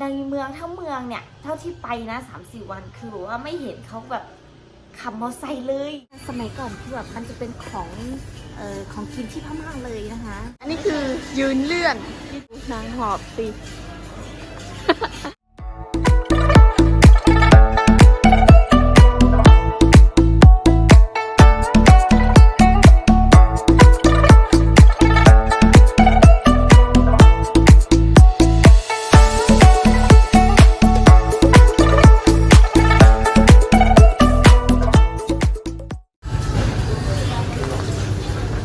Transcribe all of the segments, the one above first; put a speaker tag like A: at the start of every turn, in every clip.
A: ในเมืองทั้งเมืองเนี่ย เท่าที่ไปนะสามสี่วันคือแบบว่าไม่เห็นเขาแบบขับมอไซค์เลย สมัยก่อนคือแบบมันจะเป็นของเอ่อของกินที่พม่าเลยนะคะ
B: อันนี้คือยืนเลื่อนนางหอบสิ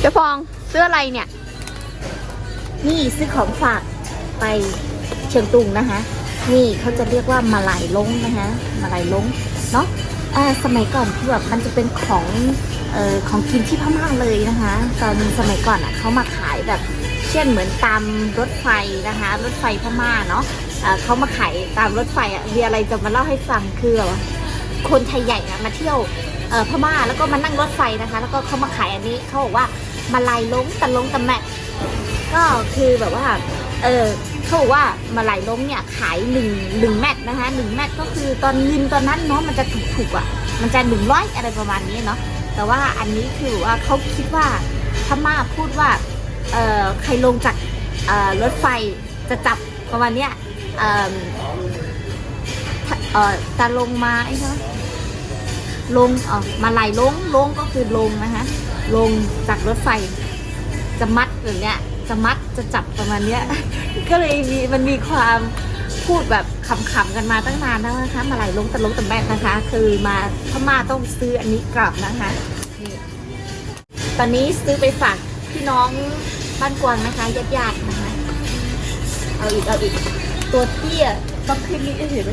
B: เจ้าฟองเสื้ออะไรเนี่ย
A: นี่ซื้อของฝากไปเชียงตุงนะคะ นี่เขาจะเรียกว่ามาลายลงนะคะมาลายลงเนาะอ่าสมัยก่อนคือแบบมันจะเป็นของเอ่อของกินที่พม่าเลยนะคะ ตอนสมัยก่อนอะเขามาขายแบบเช่นเหมือนตามรถไฟนะคะ รถไฟพม่าเนาะอ่าเขามาขายตามรถไฟอะมีอะไรจะมาเล่าให้ฟังคือคนไทยใหญ่อะมาเที่ยวพม่าแล้วก็มานั่งรถไฟนะคะ แล้วก็เขามาขายอันนี้เขาบอกว่า มาลายลงตะลงตะแมะก็คือแบบว่า เออเขาบอกว่ามาลายล้มเนี่ยขายหนึ่งหนึ่งแมตช์นะคะหนึ่งแมตช์ก็คือตอนเงินตอนนั้นเนาะมันจะถูกถูกๆอะ มันจะหนึ่งร้อยอะไรประมาณนี้เนาะแต่ว่าอันนี้คือว่าเขาคิดว่าพม่าพูดว่าเออใครลงจากเออรถไฟจะจับประมาณเนี้ยเออถ้าเออจะลงมาไอ้ใช่ไหม ลงเออมาลายลงลงก็คือลงนะคะลงจากรถไฟ จะมัดแบบเนี้ยจะมัดจะจับประมาณเนี้ย ก็เลยมีมันมีความพูดแบบขำๆกันมาตั้งนานแล้วนะคะมาไหลลงตะลงตะแบกนะคะ คือมาพม่าต้องซื้ออันนี้กลับนะคะนี่ตอนนี้ซื้อไปฝากพี่น้องบ้านกวางนะคะญาติๆนะคะเอาอีกเอาอีกตัวเตี้ยต้องขึ้นนี่เห็นไหม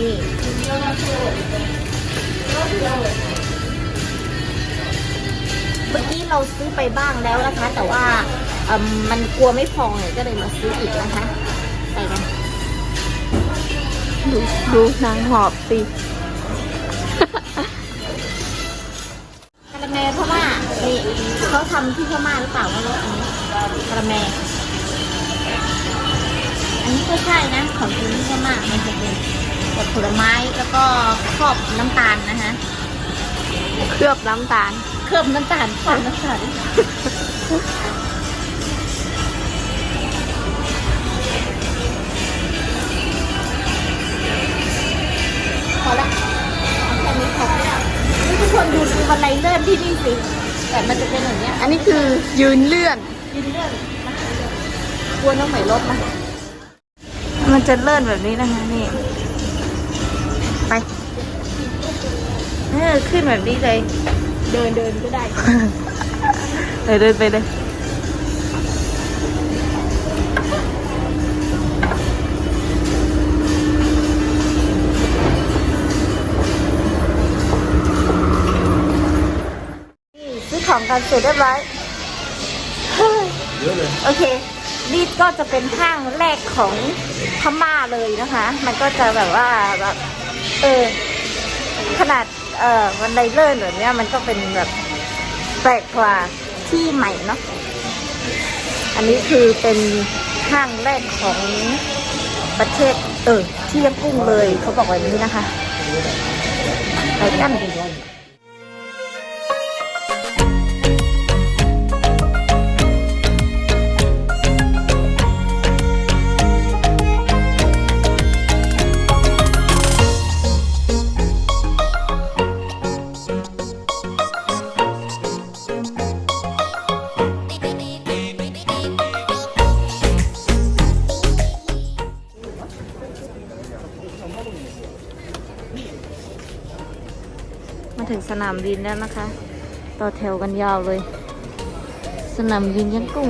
A: นี่เมื่อกี้เราซื้อไปบ้างแล้วนะคะ แต่ว่าเอิ่มมันกลัวไม่พอเนี่ยก็เลยมาซื้ออีกนะคะไปกัน
B: ดูดูนางหอบสิ
A: คาราเมลพม่านี่เขาทำที่พม่าหรือเปล่าไม่รู้อันนี้คาราเมลอันนี้ก็ใช่นะของกินที่พม่ามันจะเป็น แบบผลไม้แล้วก็ครอบน้ำตาลนะคะ
B: เคลือบน้ำตาล
A: เคลือบน้ำตาลครอบน้ำตาลพอละเอาแค่นี้พอนี่ทุกคนดูดูบันไดเลื่อนที่นี่สิแต่มันจะเป็นอย่างเนี้ย
B: อันนี้คือยืนเลื่อน
A: ยืนเลื่อนนะกลัวน้องใหม่รถนะ
B: มันจะเลื่อนแบบนี้นะคะนี่ ไป
A: เออ ขึ้นแบบนี้เลย เดินเดินก็ได้
B: เดินเดินไปเลย
A: นี่ซื้อของกันเสร็จเรียบร้อยโอเค นี่ก็จะเป็นห้างแรกของพม่าเลยนะคะ มันก็จะแบบว่าแบบ เออ ขนาด เอ่อวันไดเลื่อนแบบเนี้ยมันก็เป็นแบบแปลกกว่าที่ใหม่เนาะ อันนี้คือเป็นห้างแรกของประเทศ เออ ที่ยังกุ้งเลย เขาบอกแบบนี้นะคะ ไปกัน
B: ถึงสนามบินแล้วนะคะ ต่อแถวกันยาวเลย สนามบินยังกุ้ง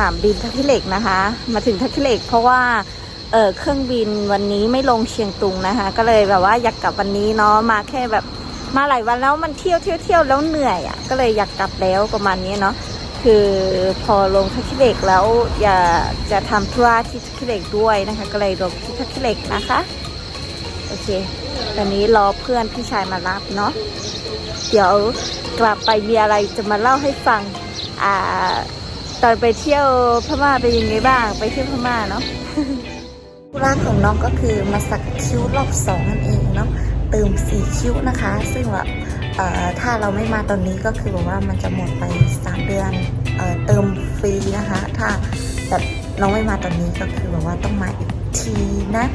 A: นามบินทักขิเหล็กนะคะ มาถึงทักขิเหล็กเพราะว่าเออเครื่องบินวันนี้ไม่ลงเชียงตุงนะคะ ก็เลยแบบว่าอยากกลับวันนี้เนาะมาแค่แบบมาหลายวันแล้วมันเที่ยวเที่ยวเที่ยวแล้วเหนื่อยอะ่ะก็เลยอยากกลับแล้วประมาณนี้เนาะคือพอลงทักขิเหล็กแล้วอยากจะทำธุระที่ทักขิเหล็กด้วยนะคะ ก็เลยลงที่ทักขิเหล็กนะคะโอเคตอนนี้รอเพื่อนพี่ชายมารับเนาะเดี๋ยวกลับไปมีอะไรจะมาเล่าให้ฟังอ่า ตอนไปเที่ยวพม่าเป็นยังไงบ้าง ไปเที่ยวพม่าเนาะธุระของน้องก็คือมาสักคิ้วรอบสองนั่นเองเนาะเติมสีคิ้วนะคะ ซึ่งแบบถ้าเราไม่มาตอนนี้ก็คือแบบว่ามันจะหมดไป 3 เดือนเอเติมฟรีนะคะ ถ้าแบบน้องไม่มาตอนนี้ก็คือแบบว่าต้องมาอีกทีนะ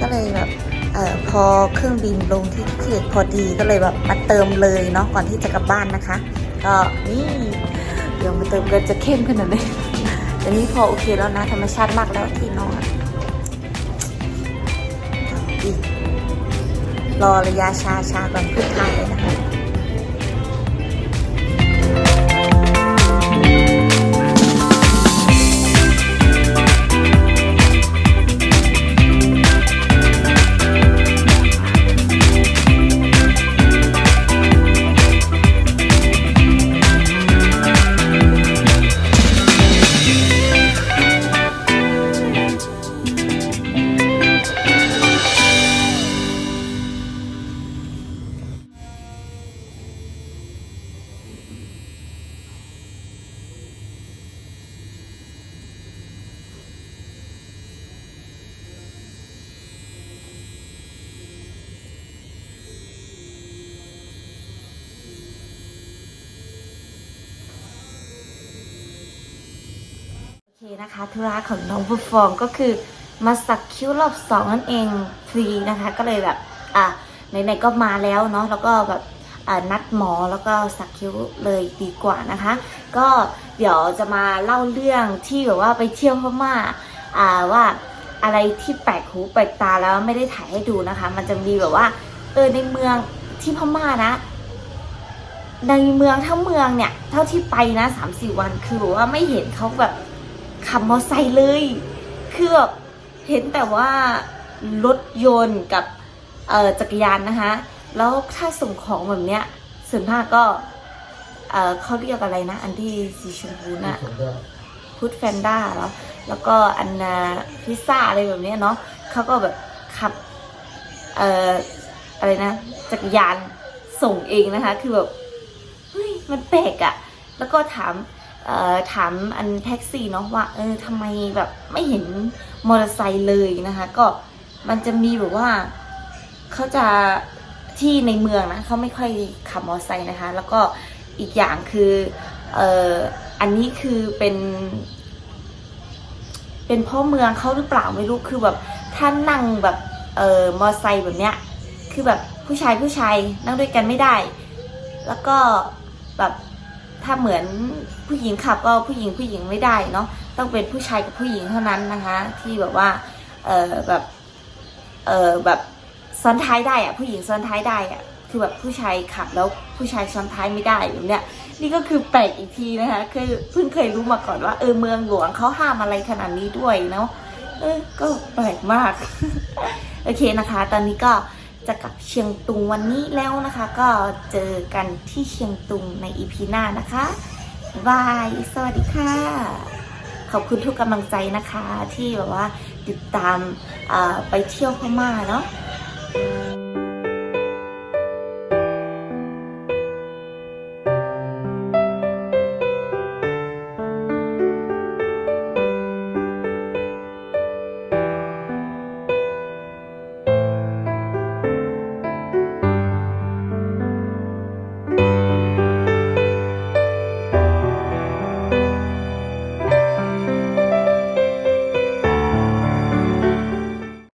A: ก็เลยแบบออพอเครื่องบินลงที่เขตพอดีก็เลยแบบมาเติมเลยเนาะก่อนที่จะกลับบ้านนะคะ ก็นี่ เดี๋ยวมาเติมกันจะเข้มขนาดไหนแต่นี้พอโอเคแล้วนะ ธรรมชาติมากแล้วที่นอนอีกรอระยะชาชาก่อนพึ่งทางเลยนะคะ นะคะธุระของน้องบุฟองก็คือมาสักคิ้วรอบสองนั่นเองฟรีนะคะ ก็เลยแบบอะไหนๆก็มาแล้วเนาะแล้วก็แบบอ่านัดหมอแล้วก็สักคิ้วเลยดีกว่านะคะ ก็เดี๋ยวจะมาเล่าเรื่องที่แบบว่าไปเที่ยวพม่าอ่าว่าอะไรที่แปลกหูแปลกตาแล้วไม่ได้ถ่ายให้ดูนะคะ มันจะมีแบบว่าเออในเมืองที่พม่านะ ในเมืองทั้งเมืองเนี่ย เท่าที่ไปนะสามสี่วันคือแบบว่าไม่เห็นเขาแบบ ขับมอเตอร์ไซค์เลยคือแบบเห็นแต่ว่ารถยนต์กับเอ่อจักรยานนะคะ แล้วถ้าส่งของแบบเนี้ยส่วนมากก็เอ่อเขาเรียกอะไรนะ อันที่สีชมพูน่ะพุทแฟนด้าแล้วแล้วก็อันนาพิซซ่าอะไรแบบเนี้ยเนาะเขาก็แบบขับเอ่ออะไรนะจักรยานส่งเองนะคะ คือแบบเฮ้ยมันแปลกอะแล้วก็ถามเอ่อ ถามอันแท็กซี่เนาะว่าเออทำไมแบบไม่เห็นมอเตอร์ไซค์เลยนะคะ ก็มันจะมีแบบว่าเขาจะที่ในเมืองนะเขาไม่ค่อยขับมอเตอร์ไซค์นะคะ แล้วก็อีกอย่างคือเอออันนี้คือเป็น เป็นพ่อเมืองเขาหรือเปล่าไม่รู้คือแบบถ้านนั่งแบบเออมอไซค์แบบเนี้ยคือแบบผู้ชายผู้ชายนั่งด้วยกันไม่ได้ แล้วก็แบบ ถ้าเหมือนผู้หญิงขับก็ผู้หญิงผู้หญิงไม่ได้เนาะต้องเป็นผู้ชายกับผู้หญิงเท่านั้นนะคะ ที่แบบว่าเออแบบเออแบบซ้อนท้ายได้อะผู้หญิงซ้อนท้ายได้อะคือแบบผู้ชายขับแล้วผู้ชายซ้อนท้ายไม่ได้แบบเนี้ยนี่ก็คือแปลกอีกทีนะคะคือเพิ่งเคยรู้มาก่อนว่าเออเมืองหลวงเขาห้ามอะไรขนาดนี้ด้วยเนาะเออก็แปลกมาก โอเคนะคะ ตอนนี้ก็ จะกลับเชียงตุงวันนี้แล้วนะคะ ก็เจอกันที่เชียงตุงในอีพีหน้านะคะบาย สวัสดีค่ะ ขอบคุณทุกกำลังใจนะคะ ที่แบบว่าติดตามไปเที่ยวพม่าเนาะ